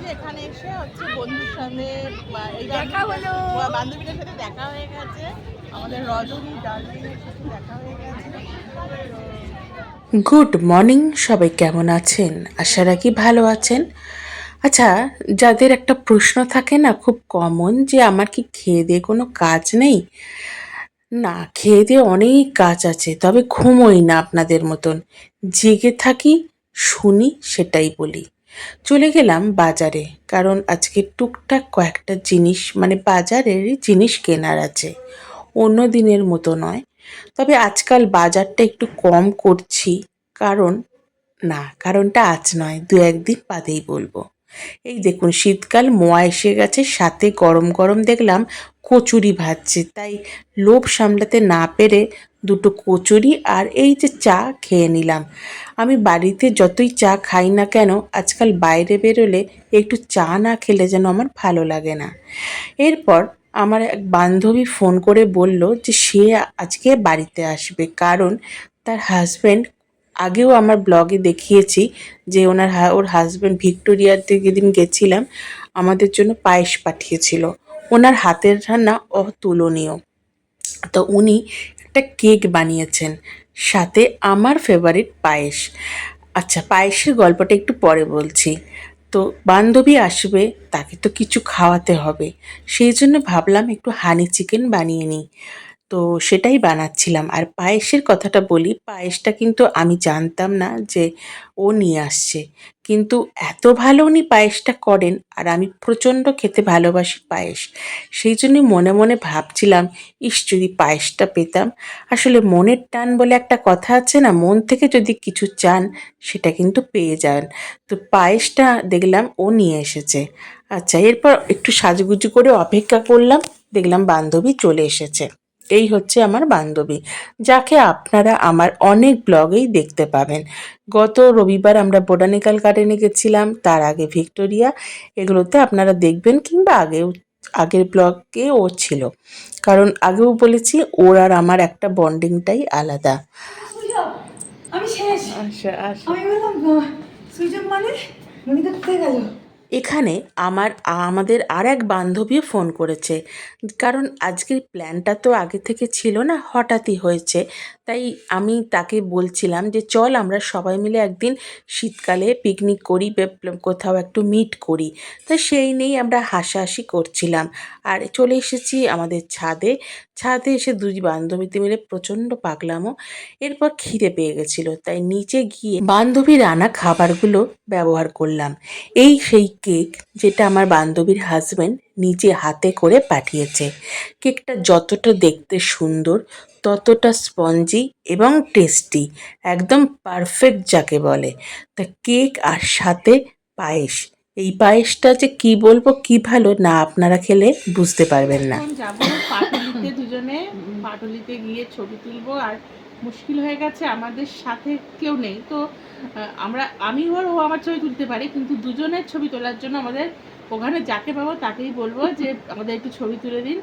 যে এখানে এসে হচ্ছে বন্ধুর এই দেখা হলো। বান্ধবীদের সাথে দেখা হয়ে গেছে। আমাদের রজনী ডার্লিংয়ের সাথে দেখা হয়ে গেছে। গুড মর্নিং সবাই কেমন আছেন? আশা রাখি ভালো আছেন। আচ্ছা যাদের একটা প্রশ্ন থাকে না খুব কমন যে আমার কি খেয়ে দিয়ে কোনো কাজ নেই? না খেয়ে দিয়ে অনেক কাজ আছে তবে ঘুমোই না আপনাদের মতন। জেগে থাকি শুনি সেটাই বলি। চলে গেলাম বাজারে, কারণ আজকে টুকটাক কয়েকটা জিনিস মানে বাজারের জিনিস কেনার আছে। অন্য দিনের মতো নয়। তবে আজকাল বাজারটা একটু কম করছি, কারণ, না, কারণটা আজ নয় দু একদিন বাদেই বলব। এই দেখুন, শীতকাল মোয়া এসে গেছে, সাথে গরম গরম দেখলাম কচুরি ভাজছে। তাই লোভ সামলাতে না পেরে দুটো কচুরি আর এই যে চা খেয়ে নিলাম। আমি বাড়িতে যতই চা খাই না কেন, আজকাল বাইরে বেরোলে একটু চা না খেলে যেন আমার ভালো লাগে না। এরপর আমার এক বান্ধবী ফোন করে বলল যে, সে আজকে বাড়িতে আসবে। কারণ তার হাজব্যান্ড আগেও আমার ব্লগে দেখিয়েছি যে ওনার ওর হাজব্যান্ড ভিক্টোরিয়াতে যেদিন গেছিলাম, আমাদের জন্য পায়েস পাঠিয়েছিল। ওনার হাতের রান্না অতুলনীয়। তো উনি একটা কেক বানিয়েছেন, সাথে আমার ফেভারিট পায়েস। আচ্ছা পায়েসের গল্পটা একটু পরে বলছি। তো বান্ধবী আসবে, তাকে তো কিছু খাওয়াতে হবে। সেই জন্য ভাবলাম একটু হানি চিকেন বানিয়ে নিই। তো সেটাই বানাচ্ছিলাম। আর পায়েসের কথাটা বলি, পায়েসটা কিন্তু আমি জানতাম না যে ও নিয়ে আসছে। কিন্তু এত ভালো উনি পায়েসটা করেন, আর আমি প্রচণ্ড খেতে ভালোবাসি পায়েস। সেই জন্য মনে মনে ভাবছিলাম, ইস, যদি পায়েসটা পেতাম। আসলে মনের টান বলে একটা কথা আছে না, মন থেকে যদি কিছু চান, সেটা কিন্তু পেয়ে যান। তো পায়েসটা দেখলাম ও নিয়ে এসেছে। আচ্ছা এরপর একটু সাজগুজু করে অপেক্ষা করলাম, দেখলাম বান্ধবী চলে এসেছে। এই হচ্ছে আমার বান্ধবী যাকে আপনারা আমার অনেক ব্লগেই দেখতে পাবেন। গত রবিবার আমরা বোটানিক্যাল গার্ডেনে গেছিলাম তার আগে ভিক্টোরিয়া এগুলোতে আপনারা দেখবেন কিংবা আগেও আগের ব্লগে ও ছিল। কারণ আগেও বলেছি ওর আর আমার একটা বন্ডিংটাই আলাদা। আমি শেষ। আচ্ছা আচ্ছা। আমি বললাম মানে? গেল? এখানে আমার, আমাদের আর এক বান্ধবীও ফোন করেছে। কারণ আজকের প্ল্যানটা তো আগে থেকে ছিল না, হঠাৎই হয়েছে। তাই আমি তাকে বলছিলাম যে, চল আমরা সবাই মিলে একদিন শীতকালে পিকনিক করি কোথাও একটু মিট করি। তা সেই নিয়েই আমরা হাসাহাসি করছিলাম। আর চলে এসেছি আমাদের ছাদে। ছাদে এসে দুই বান্ধবীতে মিলে প্রচণ্ড পাগলামো, এরপর খিদে পেয়ে গেছিল। তাই নিচে গিয়ে বান্ধবীর আনা খাবারগুলো ব্যবহার করলাম। এই সেই কেক যেটা আমার বান্ধবীর হাজব্যান্ড নিজে হাতে করে পাঠিয়েছে। কেকটা যতটা দেখতে সুন্দর, ততটা স্পঞ্জি এবং টেস্টি একদম পারফেক্ট যাকে বলে। তা কেক আর সাথে পায়েস এই পায়েসটা যে কি বলব কি ভালো না আপনারা খেলে বুঝতে পারবেন না। যাব পাটুলিতে দুজনে। পাটুলিতে গিয়ে ছবি তুলবো আর মুশকিল হয়ে গেছে আমাদের সাথে কেউ নেই। তো আহ, আমরা আমি ওর ও আমার ছবি তুলতে পারি কিন্তু দুজনের ছবি তোলার জন্য আমাদের ওখানে যাকে পাবো তাকেই বলব যে আমাদের একটু ছবি তুলে দিন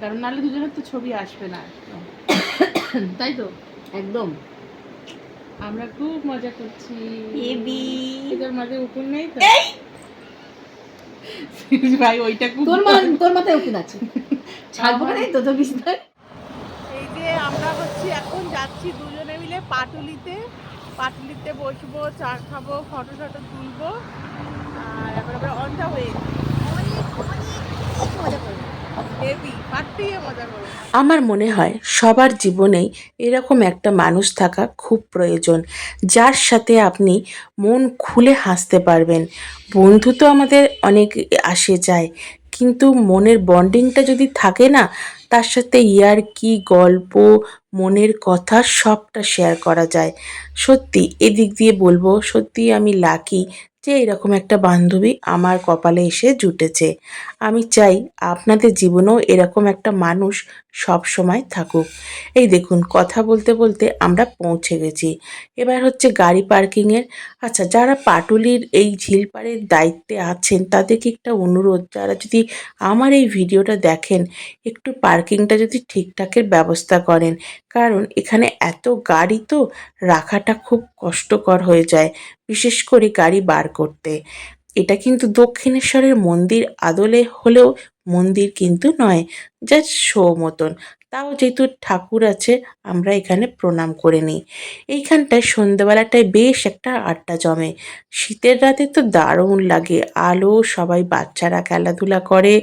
কারণ নাহলে দুজনের তো ছবি আসবে না। তাই তো? একদম। আমরা খুব মজা করছি। এদের মাঝে উকুন নেই তো? ভাই ওইটা খুব তোর মা তোর মাথায় উকুন আছে। ছাড়বো না তো তো বিস্তার। এই যে আমরা হচ্ছে এখন যাচ্ছি দুজনে মিলে পাটুলিতে। পাটুলিতে বসবো চা খাব ফটো টটো তুলবো। আর এখন আমরা অন দ্য ওয়ে অনেক করব মজা করব। আমার মনে হয় সবার জীবনেই এরকম একটা মানুষ থাকা খুব প্রয়োজন, যার সাথে আপনি মন খুলে হাসতে পারবেন। বন্ধু তো আমাদের অনেক আসে যায়, কিন্তু মনের বন্ডিংটা যদি থাকে না, তার সাথে ইয়ার কি গল্প, মনের কথা সবটা শেয়ার করা যায়। সত্যি, এদিক দিয়ে বলব সত্যি আমি লাকি যে এরকম একটা বান্ধবী আমার কপালে এসে জুটেছে। আমি চাই আপনাদের জীবনেও এরকম একটা মানুষ সব সময় থাকুক। এই দেখুন, কথা বলতে বলতে আমরা পৌঁছে গেছি। এবার হচ্ছে গাড়ি পার্কিংয়ের আচ্ছা যারা পাটুলির এই ঝিলপাড়ের দায়িত্বে আছেন, তাদেরকে একটা অনুরোধ, যারা যদি আমার এই ভিডিওটা দেখেন, একটু পার্কিংটা যদি ঠিকঠাকের ব্যবস্থা করেন কারণ এখানে এত গাড়ি তো রাখাটা খুব কষ্টকর হয়ে যায়, বিশেষ করে গাড়ি বার করতে। এটা কিন্তু দক্ষিণেশ্বরের মন্দির আদলে হলেও মন্দির কিন্তু নয়, জাস্ট শো মতন। তাও যেহেতু ঠাকুর আছে, আমরা এখানে প্রণাম করে নিই। এইখানটায় সন্ধ্যেবেলাটায় বেশ একটা আড্ডা জমে। শীতের রাতে তো দারুণ লাগে, আলো, সবাই বাচ্চারা খেলাধুলা করে,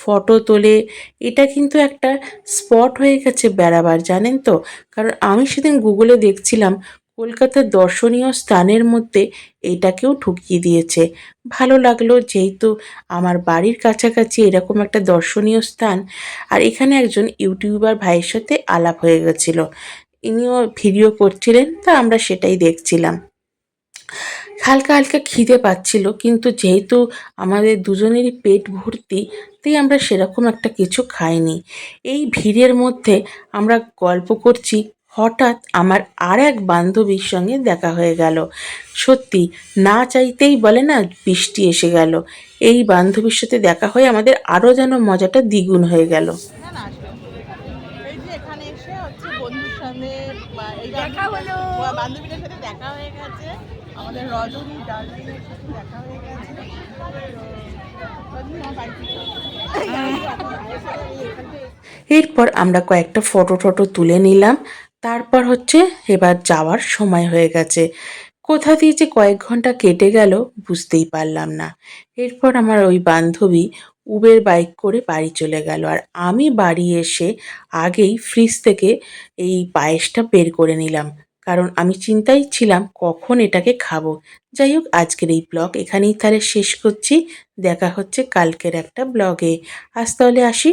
ফটো তোলে। এটা কিন্তু একটা স্পট হয়ে গেছে বেড়াবার, জানেন তো? কারণ আমি সেদিন গুগলে দেখছিলাম কলকাতার দর্শনীয় স্থানের মধ্যে এটাকেও ঢুকিয়ে দিয়েছে। ভালো লাগল যেহেতু আমার বাড়ির কাছাকাছি এরকম একটা দর্শনীয় স্থান আর এখানে একজন ইউটিউবার ভাইয়ের সাথে আলাপ হয়ে গেছিল। ইনিও ভিডিও করছিলেন, তা আমরা সেটাই দেখছিলাম। হালকা হালকা খিদে পাচ্ছিল, কিন্তু যেহেতু আমাদের দুজনেরই পেট ভর্তি, তাই আমরা সেরকম একটা কিছু খাইনি। এই ভিড়ের মধ্যে আমরা গল্প করছি হঠাৎ আমার আর এক বান্ধবীর সঙ্গে দেখা হয়ে গেল। সত্যি না চাইতেই বলে না বৃষ্টি এসে গেল। এই বান্ধবীর সাথে দেখা হয়ে আমাদের আরও যেন মজাটা দ্বিগুণ হয়ে গেল। না না আসবে এই যে এখানে এসে হচ্ছে বন্ধুর সাথে দেখা হলো। বা- বান্ধবীদের সাথে দেখা হয়ে গেছে। আমাদের রজনী ডার্লিংয়ের সাথে দেখা হয়ে গেছে। তো, রজনী আমার বাড়িতে এরপর আমরা কয়েকটা ফটো টটো তুলে নিলাম। তারপর হচ্ছে এবার যাওয়ার সময় হয়ে গেছে। কোথা দিয়ে যে কয়েক ঘণ্টা কেটে গেল বুঝতেই পারলাম না। এরপর আমার ওই বান্ধবী উবের বাইক করে বাড়ি চলে গেল আর আমি বাড়ি এসে আগেই ফ্রিজ থেকে এই পায়েসটা বের করে নিলাম। কারণ আমি চিন্তাই ছিলাম কখন এটাকে খাব। যাই হোক, আজকের এই ব্লগ এখানেই তাহলে শেষ করছি। দেখা হচ্ছে কালকের একটা ব্লগে। আজ তাহলে আসি।